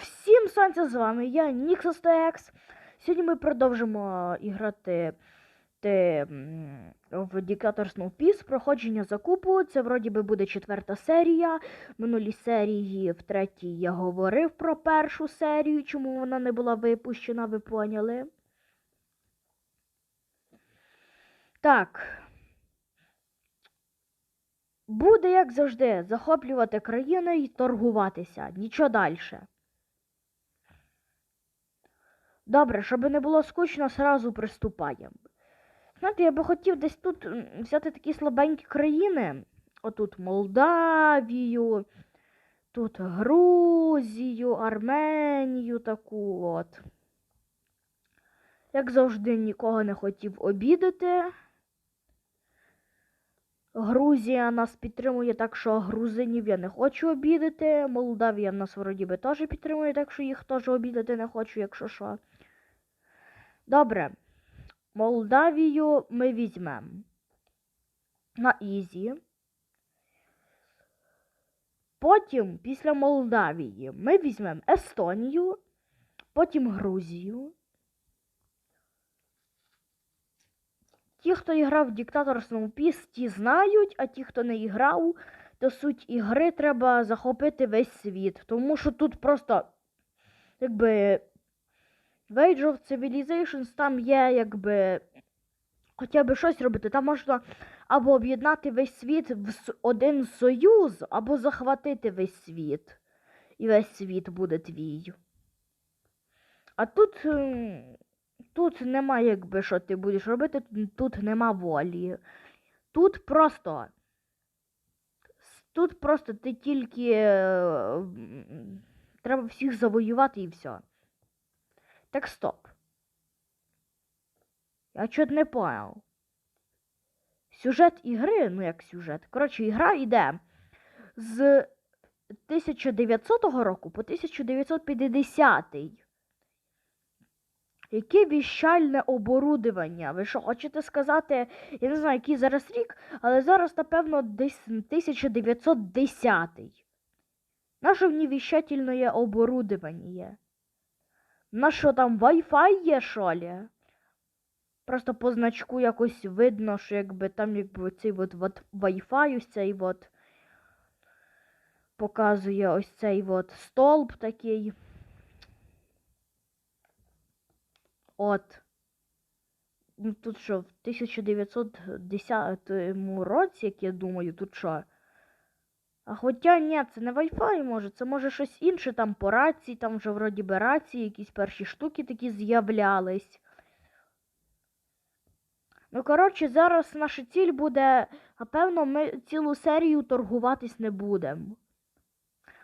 всім сонця з вами, я Nixos Сьогодні ми продовжимо іграти те, в Dictator Snow Peace проходження закупу. Це вроді би буде четверта серія. В Минулі серії в третій я говорив про першу серію, чому вона не була випущена, ви поняли. Так. Буде, як завжди, захоплювати країни і торгуватися. Нічого далі. Добре, щоб не було скучно, сразу приступаємо. Знаєте, я би хотів десь тут взяти такі слабенькі країни. Отут Молдавію, тут Грузію, Арменію таку от. Як завжди, нікого не хотів обідати. Грузія нас підтримує, так що грузинів я не хочу обідати. Молдавія нас вроді би теж підтримує, так що їх теж обідати не хочу, якщо що. Добре. Молдавію ми візьмемо. На Ізі. Потім, після Молдавії, ми візьмемо Естонію, потім Грузію. Ті, хто грав в Snow Peace, ті знають, а ті, хто не грав, то суть ігри треба захопити весь світ. Тому що тут просто, якби, в Age of Civilizations там є, якби, хоча б щось робити. Там можна або об'єднати весь світ в один союз, або захватити весь світ. І весь світ буде твій. А тут. Тут нема, якби що ти будеш робити, тут- тут нема волі. Тут просто. Тут просто ти тільки. е, Треба всіх завоювати і все. Так стоп. Я чот не понял. Сюжет ігри, ну як сюжет. Коротше, ігра йде з 1900 року по 1950. Яке віщальне оборудовання? Ви що хочете сказати? Я не знаю, який зараз рік, але зараз, напевно, десь 1910. Наше в ній віщательне оборудовання є. На що там Wi-Fi є, що лі? Просто по значку якось видно, що якби там якби цей от, от Wi-Fi, ось цей от показує ось цей от столб такий. От. Ну тут що, в 1910 році, як я думаю, тут що? А хоча ні, це не Wi-Fi може, це може щось інше там по рації, там вже вроді би рації, якісь перші штуки такі з'являлись. Ну, коротше, зараз наша ціль буде, напевно, ми цілу серію торгуватись не будемо.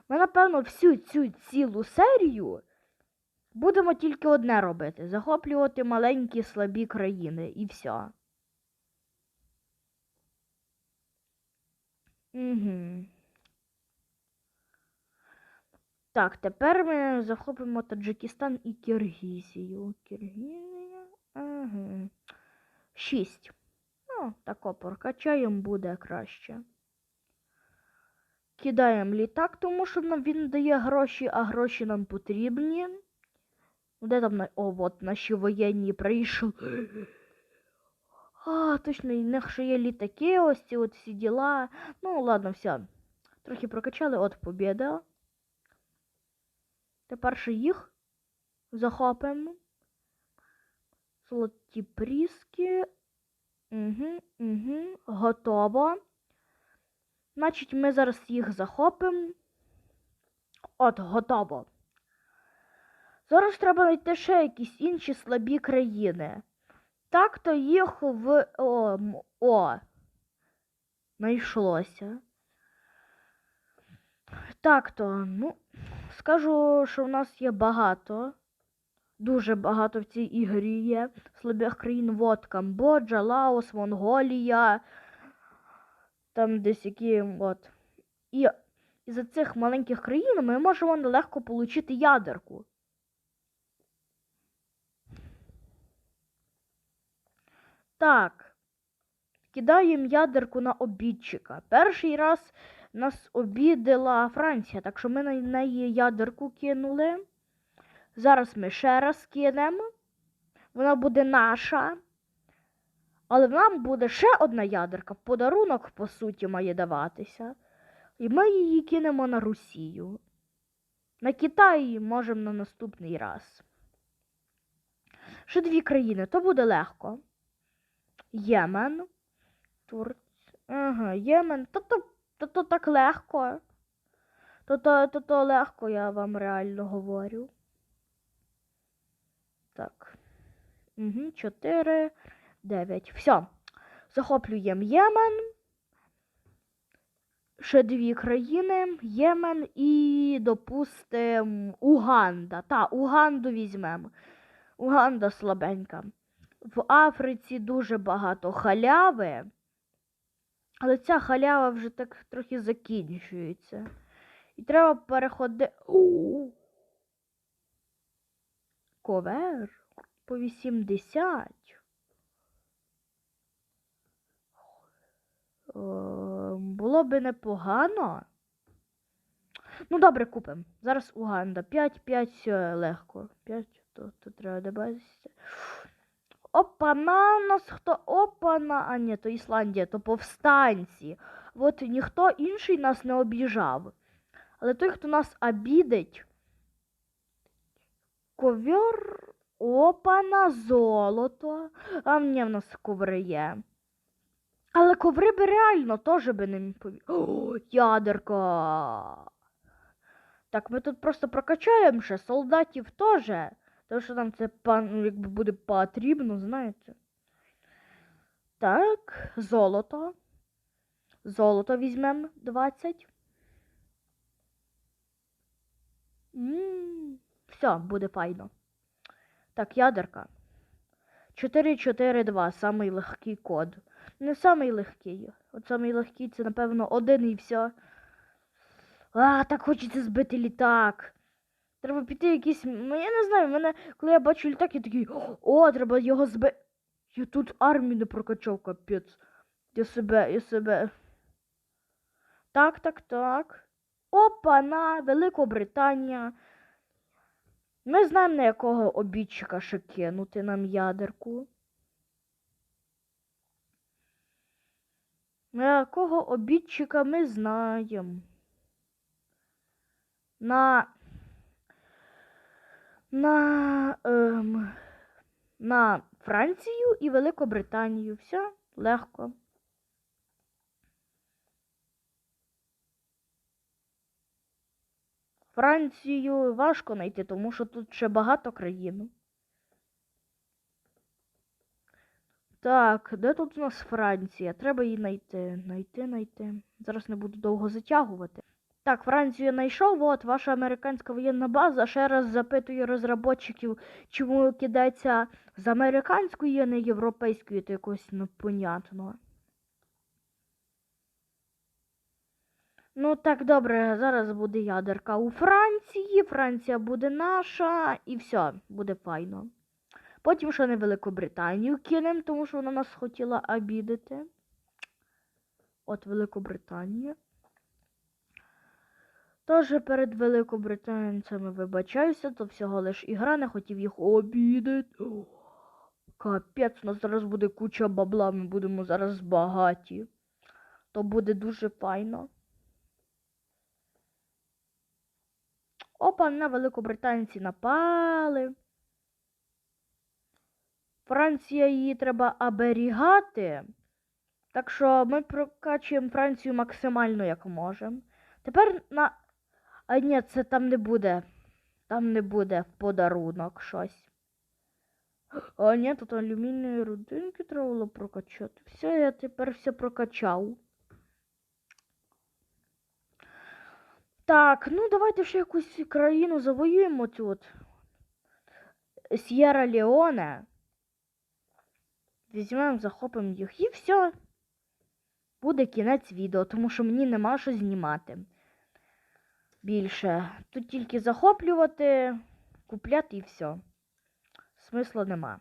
Ми, напевно, всю цю цілу серію будемо тільки одне робити: захоплювати маленькі слабі країни і все. Угу. Так, тепер ми захопимо Таджикистан і Киргізію. Киргізія. Ага. Шість. Ну, тако прокачаємо буде краще. Кидаємо літак, тому що нам він дає гроші, а гроші нам потрібні. Де там. О, от наші воєнні прийшли. А, точно, і них ще є літаки, ось ці от всі діла. Ну, ладно, все. Трохи прокачали, от побіда. Тепер ще їх захопимо. Золоті пріски. Угу, угу. Готово. Значить, ми зараз їх захопимо. От, готово. Зараз треба знайти ще якісь інші слабі країни. Так то їх в. О, о. Знайшлося. Так то, ну, скажу, що в нас є багато. Дуже багато в цій ігрі є слабих країн. Вот Камбоджа, Лаос, Монголія. Там десь які. От. І із цих маленьких країн ми можемо нелегко отримати ядерку. Так. Кидаємо ядерку на обідчика. Перший раз нас обідала Франція, так що ми на неї ядерку кинули. Зараз ми ще раз кинемо. Вона буде наша. Але нам буде ще одна ядерка. Подарунок, по суті, має даватися. І ми її кинемо на Росію. На Китай можемо на наступний раз. Ще дві країни, то буде легко. Ємен. Турція. Ага, Ємен. То то, то, то так легко. То то, то то легко, я вам реально говорю. Так. Угу, 4, 9. Все. Захоплюємо Ємен. Ще дві країни. Ємен і, допустим, Уганда. Та, Уганду візьмемо. Уганда слабенька. В Африці дуже багато халяви. Але ця халява вже так трохи закінчується. І треба переходити. Ковер по 80. Е, Було би непогано. Ну, добре, купимо. Зараз Уганда. 5, 5 легко. 5, то, то треба добавитися. Опа, на нас хто? Опа, на. А ні, то Ісландія, то повстанці. От ніхто інший нас не обіжав. Але той, хто нас обідить. Ковер. Опа, на золото. А мені в нас коври є. Але коври би реально теж би не пові. О, ядерка. Так, ми тут просто прокачаємо ще солдатів теж. Тому що нам це пан, якби буде потрібно, знаєте. Так, золото. Золото візьмемо 20. М, Все, буде файно. Так, ядерка. 442, самий легкий код. Не самий легкий. От самий легкий це, напевно, один і все. А, так хочеться збити літак. Треба піти якийсь. Ну, я не знаю, мене, коли я бачу літак, я такий. О, треба його збити. Я тут армію не прокачав, капець. Я себе, я себе. Так, так, так. Опа, на Великобританія. Ми знаємо, на якого обідчика ще кинути нам ядерку. На якого обідчика ми знаємо. На. На. Ем, на Францію і Великобританію. Все легко. Францію важко знайти, тому що тут ще багато країн. Так, де тут у нас Франція? Треба її знайти. Знайти, знайти. Зараз не буду довго затягувати. Так, Францію знайшов, от ваша американська воєнна база. Ще раз запитую розробників, чому кидається з американської, а не європейської, то якось непонятно. Ну так, добре, зараз буде ядерка у Франції, Франція буде наша і все, буде файно. Потім ще не Великобританію кинемо, тому що вона нас хотіла обідати. От Великобританія. Тож перед великобританцями вибачаюся, то всього лиш ігра не хотів їх обідати. Капець, у нас зараз буде куча бабла, ми будемо зараз багаті. То буде дуже файно. Опа, на великобританці напали. Франція її треба оберігати. Так що ми прокачуємо Францію максимально як можемо. Тепер на. А ні, це там не буде. Там не буде подарунок щось. А ні, тут алюмінії рудинки треба було прокачати. Все, я тепер все прокачав. Так, ну давайте ще якусь країну завоюємо от. С'єра Леоне. Візьмемо, захопимо їх і все. Буде кінець відео, тому що мені нема що знімати. Більше. Тут тільки захоплювати, купляти і все. Смисла нема.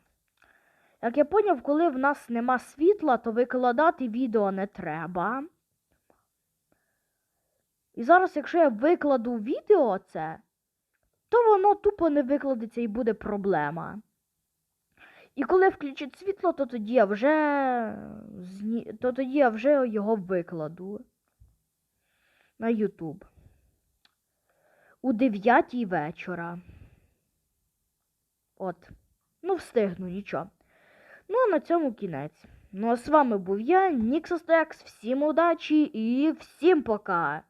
Як я поняв, коли в нас нема світла, то викладати відео не треба. І зараз, якщо я викладу відео це, то воно тупо не викладеться і буде проблема. І коли включить світло, то тоді я вже то тоді я вже його викладу на YouTube. У 9 вечора. От. Ну, встигну, нічого. Ну, а на цьому кінець. Ну, а з вами був я, Ніксостекс. Всім удачі і всім пока!